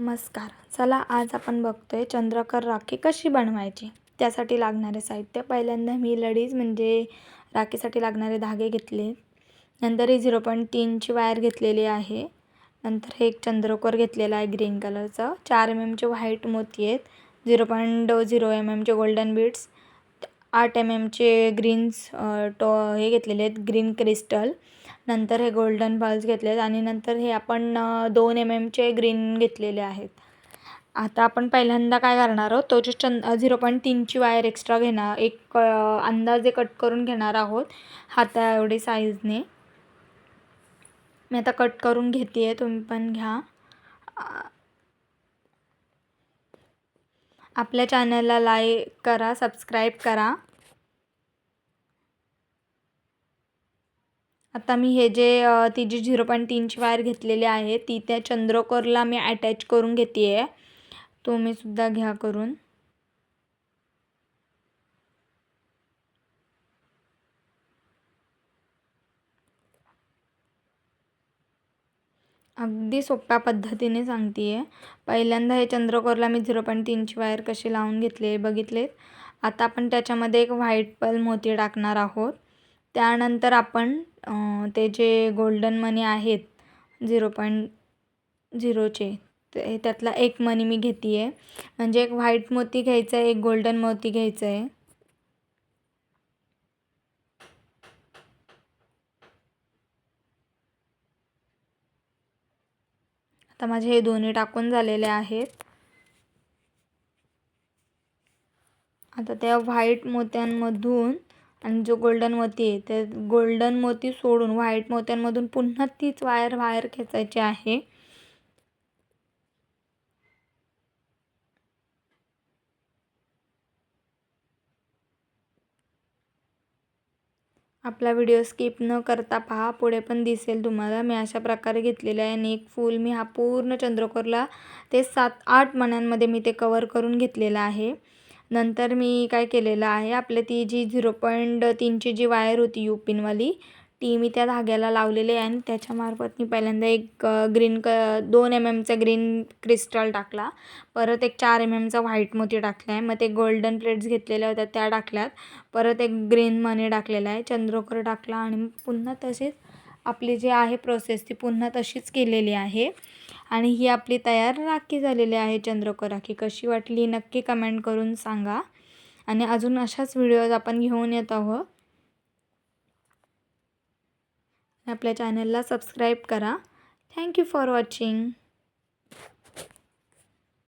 नमस्कार. चला आज आपण बघतोय चंद्रकर राखी कशी बनवायची? त्यासाठी लागणारे साहित्य. पहिल्यांदा मी लडीज म्हणजे राखीसाठी लागणारे धागे घेतले. नंतर ही झिरो पॉईंट तीनची वायर घेतलेली आहे. नंतर हे एक चंद्रकोर घेतलेला आहे ग्रीन कलरचं. चार एम एमचे व्हाईट मोती आहेत. झिरो पॉईंट झिरो एम एमचे गोल्डन बीड्स. आठ एम एमचे ग्रीन्स टॉ हे घेतलेले आहेत ग्रीन क्रिस्टल नंतर हे गोल्डन बॉल्स घेतले आहेत आणि नंतर हे आपण दोन एम एमचे ग्रीन घेतलेले आहेत. आता आपण पहिल्यांदा काय करणार आहोत? तो जो चंद झिरो पॉईंट तीनची वायर एक्स्ट्रा घेणार एक अंदाजे कट करून घेणार आहोत हाता एवढी साईजने मी आता कट करून घेते आहे तुम्ही पण घ्या. आपल्या चॅनलला लाईक करा सबस्क्राईब करा. आता मी हे जे ती जी झिरो पॉईंट तीनची वायर घेतलेली आहे ती त्या चंद्रकोरला मी अटॅच करून घेते आहे तुम्हीसुद्धा घ्या करून. अगदी सोप्या पद्धतीने सांगते आहे पहिल्यांदा हे चंद्रकोरला मी झिरो पॉईंट तीनची वायर कशी लावून घेतले बघितलेत आता आपण त्याच्यामध्ये एक व्हाईट पल मोती टाकणार आहोत. त्यानंतर आपण ते जे गोल्डन मनी आहेत झिरो पॉईंट झिरोचे ते त्यातला एक मनी मी घेते आहे म्हणजे एक व्हाईट मोती घ्यायचा आहे एक गोल्डन मोती घ्यायचं आहे आता माझे हे दोन्ही टाकून झालेले आहेत. आता त्या व्हाईट मोत्यांमधून आणि जो गोल्डन मोती आहे त्या गोल्डन मोती सोडून व्हाईट मोत्यांमधून पुन्हा तीच वायर बाहेर खेचायची आहे. आपला व्हिडिओ स्किप न करता पहा पुढे पण दिसेल तुम्हाला. मी अशा प्रकारे घेतलेलं आहे आणि एक फूल मी हा पूर्ण चंद्रकोरला ते सात आठ मण्यांमध्ये मी ते कवर करून घेतलेलं आहे. नंतर मी काय केलेलं आहे आपलं ती जी झिरो पॉईंट तीनची जी वायर होती यू पिनवाली ती मी त्या धाग्याला लावलेली आहे आणि त्याच्यामार्फत मी पहिल्यांदा एक ग्रीन क दोन एम एमचा ग्रीन क्रिस्टल टाकला. परत एक चार एम एमचा व्हाईट मोती टाकला आहे. मग ते गोल्डन प्लेट्स घेतलेल्या होत्या त्या टाकल्यात. परत एक ग्रीन मनी टाकलेला आहे. चंद्रकोर टाकला आणि पुन्हा तसेच आपली जी आहे प्रोसेस ती पुन्हा तशीच केलेली आहे. आणि ही आपली तयार राखी झालेली आहे चंद्रकोर राखी. कशी वाटली नक्की कमेंट करून सांगा. आणि अजून अशाच व्हिडिओज आपण घेऊन येत आहोत. आपल्या चॅनलला सबस्क्राईब करा. Thank you for watching